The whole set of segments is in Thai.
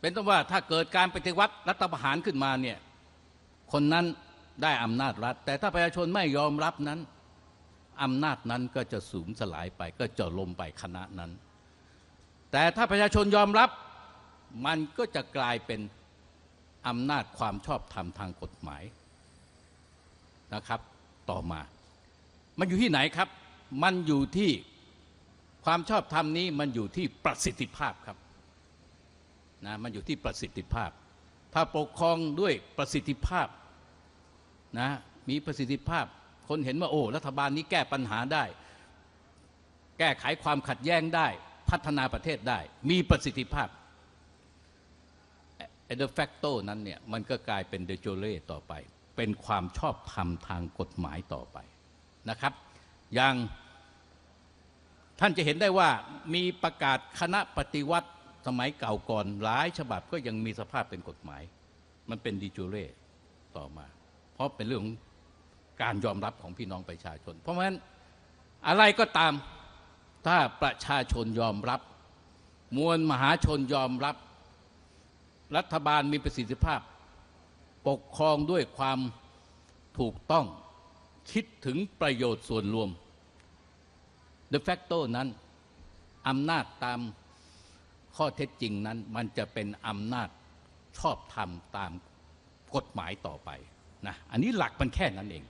เป็นต้นว่าถ้าเกิดการปฏิวัติรัฐประหารขึ้นมาเนี่ยคนนั้นได้อำนาจรัฐ แต่ถ้าประชาชนไม่ยอมรับนั้นอำนาจนั้นก็จะสูญสลายไปก็จะลมไปคณะนั้น แต่ถ้าประชาชนยอมรับมันก็จะกลายเป็นอำนาจความชอบธรรมทางกฎหมายนะครับ ต่อมา มันอยู่ที่ไหนครับ มันอยู่ที่ความชอบธรรมนี้มันอยู่ที่ประสิทธิภาพครับ นะมันอยู่ที่ประสิทธิภาพ ถ้าปกครองด้วยประสิทธิภาพนะมีประสิทธิภาพ คนเห็นว่าโอ้รัฐบาลนี้แก้ปัญหาได้ แก้ไขความขัดแย้งได้ พัฒนาประเทศได้ มีประสิทธิภาพเอเดแฟกโตนั้นเนี่ยมันก็กลายเป็นเดโจเล่ต่อไป เป็นความชอบธรรมทางกฎหมายต่อไปนะครับ อย่างท่านจะเห็นได้ว่ามีประกาศคณะปฏิวัติ สมัยเก่าก่อนหลายฉบับก็ยังมีสภาพเป็นกฎหมาย มันเป็นดิจูเล่ต่อมา เพราะเป็นเรื่องของการยอมรับของพี่น้องประชาชน เพราะฉะนั้นอะไรก็ตามถ้าประชาชนยอมรับ มวลมหาชนยอมรับ รัฐบาลมีประสิทธิภาพ ปกครองด้วยความถูกต้องคิดถึงประโยชน์ส่วนรวม de facto นั้นอำนาจตาม ข้อเท็จจริงนั้นมันจะเป็นอำนาจชอบธรรมตามกฎหมายต่อไปนะอันนี้หลักมันแค่นั้นเอง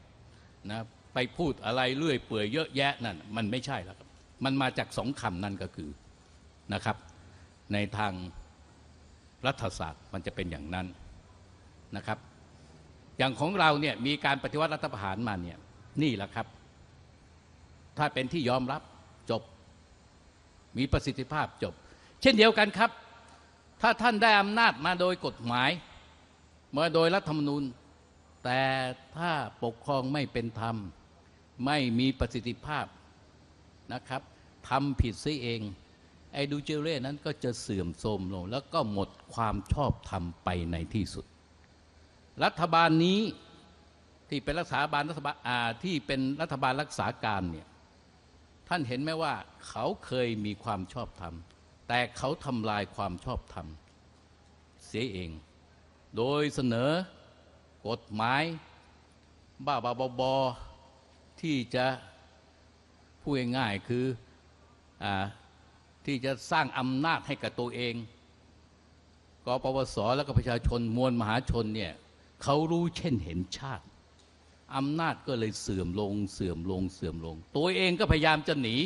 นะไปพูดอะไรเรื่อยเปื่อยเยอะแยะนั่นมันไม่ใช่แล้วครับมันมาจากสองคำนั่นก็คือนะครับ ในทางรัฐศาสตร์มันจะเป็นอย่างนั้นนะครับ อย่างของเราเนี่ยมีการปฏิวัติรัฐประหารมาเนี่ยนี่แหละครับ ถ้าเป็นที่ยอมรับจบ มีประสิทธิภาพจบ เช่นเดียวกันครับ ถ้าท่านได้อำนาจมาโดยกฎหมาย มาโดยรัฐธรรมนูญ แต่ถ้าปกครองไม่เป็นธรรม ไม่มีประสิทธิภาพนะครับทำผิดซิเองไอ้ดูเจเร่นั้นก็จะเสื่อมโทรมลง แล้วก็หมดความชอบธรรมไปในที่สุด รัฐบาลนี้ที่เป็นรักษาบาลรัฐบาลอาที่เป็นรัฐบาลรักษาการเนี่ยท่านเห็นไหมว่าเขาเคยมีความชอบธรรม แต่เขาทำลายความชอบธรรม เสียเอง โดยเสนอกฎหมาย บ้าบาบอบอที่จะพูดง่ายๆคืออที่จะสร้างอำนาจให้กับตัวเองกปปสแล้วก็ประชาชนมวลมหาชนเนี่ยเขารู้เช่นเห็นชาติอำนาจก็เลยเสื่อมลง เสื่อมลง เสื่อมลง ตัวเองก็พยายามจะหนี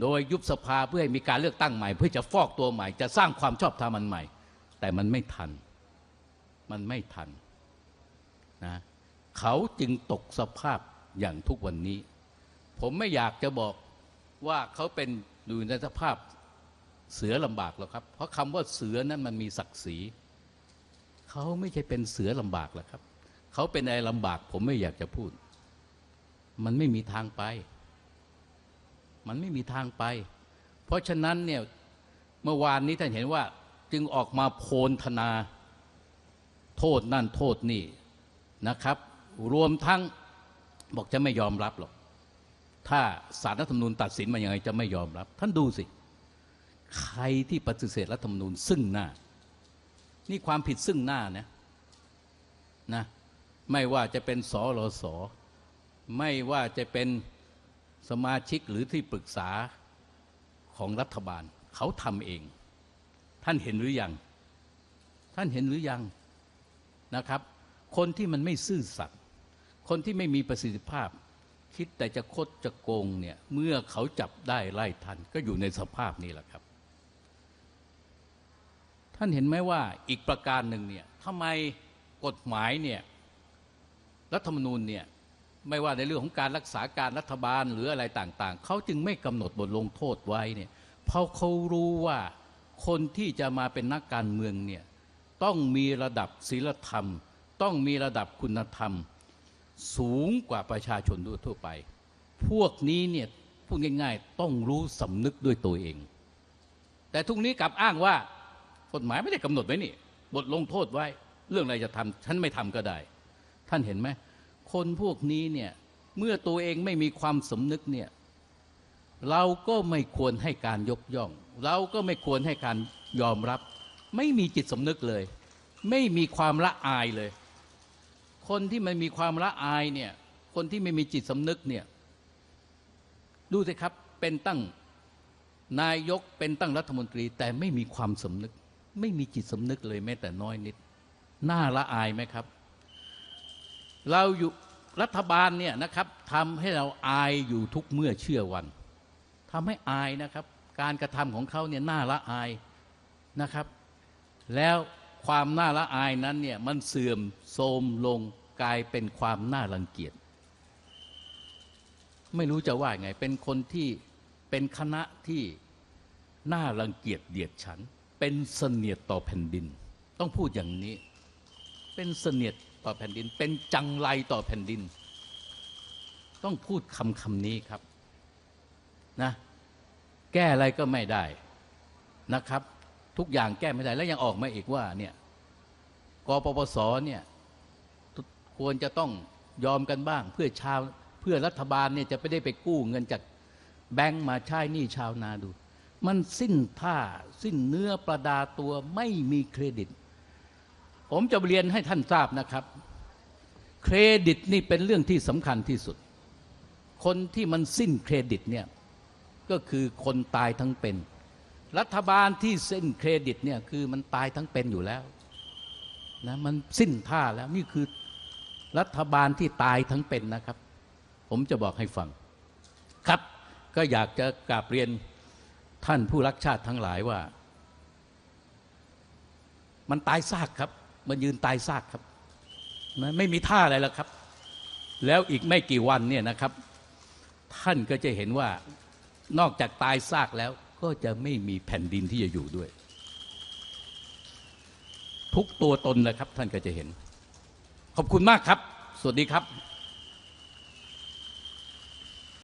โดยยุบสภาเพื่อให้มีการเลือกตั้งใหม่ เพื่อจะฟอกตัวใหม่ จะสร้างความชอบธรรมมันใหม่ แต่มันไม่ทัน มันไม่ทันนะเขาจึงตกสภาพอย่างทุกวันนี้ ผมไม่อยากจะบอกว่าเขาเป็นอยู่ในสภาพเสือลำบากหรอกครับ เพราะคำว่าเสือนั้นมันมีศักดิ์ศรีเขาไม่ใช่เป็นเสือลำบากหรอกครับ เขาเป็นอะไรลำบาก ผมไม่อยากจะพูด มันไม่มีทางไป มันไม่มีทางไป เพราะฉะนั้นเนี่ยเมื่อวานนี้ท่านเห็นว่าจึงออกมาโพลธนา โทษนั่นโทษนี่นะครับ รวมทั้งบอกจะไม่ยอมรับหรอก ถ้าสารรัฐธรรมนูญตัดสินมาอย่างไงจะไม่ยอมรับ ท่านดูสิ ใครที่ปฏิเสธรัฐธรรมนูญซึ่งหน้า นี่ความผิดซึ่งหน้านะนะ ไม่ว่าจะเป็นสรสไม่ว่าจะเป็น สมาชิกหรือที่ปรึกษาของรัฐบาล เขาทำเอง ท่านเห็นหรือยัง ท่านเห็นหรือยังนะครับ คนที่มันไม่ซื่อสัตย์คนที่ไม่มีประสิทธิภาพ คิดแต่จะคดจะโกงเนี่ยเมื่อเขาจับได้ไล่ทันก็อยู่ในสภาพนี้แหละครับ ท่านเห็นไหมว่าอีกประการหนึ่งเนี่ยทำไมกฎหมายเนี่ยรัฐธรรมนูญเนี่ย ไม่ว่าในเรื่องของการรักษาการรัฐบาลหรืออะไรต่างๆ เขาจึงไม่กำหนดบทลงโทษไว้เนี่ยเพราะเขารู้ว่าคนที่จะมาเป็นนักการเมืองเนี่ยต้องมีระดับศีลธรรม ต้องมีระดับคุณธรรม สูงกว่าประชาชนทั่วไป พวกนี้เนี่ยพูดง่าย ๆ ต้องรู้สำนึกด้วยตัวเอง แต่ทุกนี้กลับอ้างว่ากฎหมายไม่ได้กำหนดไว้นี่ บทลงโทษไว้ เรื่องอะไรจะทำฉันไม่ทำก็ได้ ท่านเห็นไหม คนพวกนี้เนี่ยเมื่อตัวเองไม่มีความสำนึกเนี่ยเราก็ไม่ควรให้การยกย่อง เราก็ไม่ควรให้การยอมรับ ไม่มีจิตสำนึกเลย ไม่มีความละอายเลย คนที่ไม่มีความละอายเนี่ยคนที่ไม่มีจิตสำนึกเนี่ยดูสิครับเป็นตั้งนายกเป็นตั้งรัฐมนตรี แต่ไม่มีความสำนึก ไม่มีจิตสำนึกเลยแม้แต่น้อยนิด น่าละอายไหมครับ เราอยู่รัฐบาลเนี่ยนะครับทำให้เราอายอยู่ทุกเมื่อเชื่อวันทำให้อายนะครับ การกระทำของเขาเนี่ยน่าละอายนะครับ แล้วความน่าละอายนั้นเนี่ยมันเสื่อมโทรมลงกลายเป็นความน่ารังเกียจ ไม่รู้จะว่าไง เป็นคนที่เป็นคณะที่น่ารังเกียจเดียดฉัน เป็นเสนียดต่อแผ่นดิน ต้องพูดอย่างนี้ เป็นเสนียดต่อแผ่นดิน เป็นจังไรต่อแผ่นดิน ต้องพูดคำคำนี้ครับนะแก้อะไรก็ไม่ได้นะครับ ทุกอย่างแก้ไม่ได้แล้วยังออกมาอีกว่าเนี่ยกปปสเนี่ยควรจะต้องยอมกันบ้าง เพื่อชาวเพื่อรัฐบาลเนี่ยจะไม่ได้ไปกู้เงินจากแบงก์มาใช้หนี้ชาวนาดู มันสิ้นท่าสิ้นเนื้อประดาตัวไม่มีเครดิต ผมจะเรียนให้ท่านทราบนะครับ เครดิตนี่เป็นเรื่องที่สำคัญที่สุด คนที่มันสิ้นเครดิตเนี่ยก็คือคนตายทั้งเป็น รัฐบาลที่สิ้นเครดิตเนี่ยคือมันตายทั้งเป็นอยู่แล้วนะมันสิ้นท่าแล้วนี่คือรัฐบาลที่ตายทั้งเป็นนะครับ ผมจะบอกให้ฟังครับ ก็อยากจะกราบเรียนท่านผู้รักชาติทั้งหลายว่า มันตายซากครับ มันยืนตายซากครับนะไม่มีท่าอะไรแล้วครับ แล้วอีกไม่กี่วันเนี่ยนะครับ ท่านก็จะเห็นว่านอกจากตายซากแล้ว ก็จะไม่มีแผ่นดินที่จะอยู่ด้วย ทุกตัวตนนะครับ ท่านก็จะเห็น ขอบคุณมากครับ สวัสดีครับ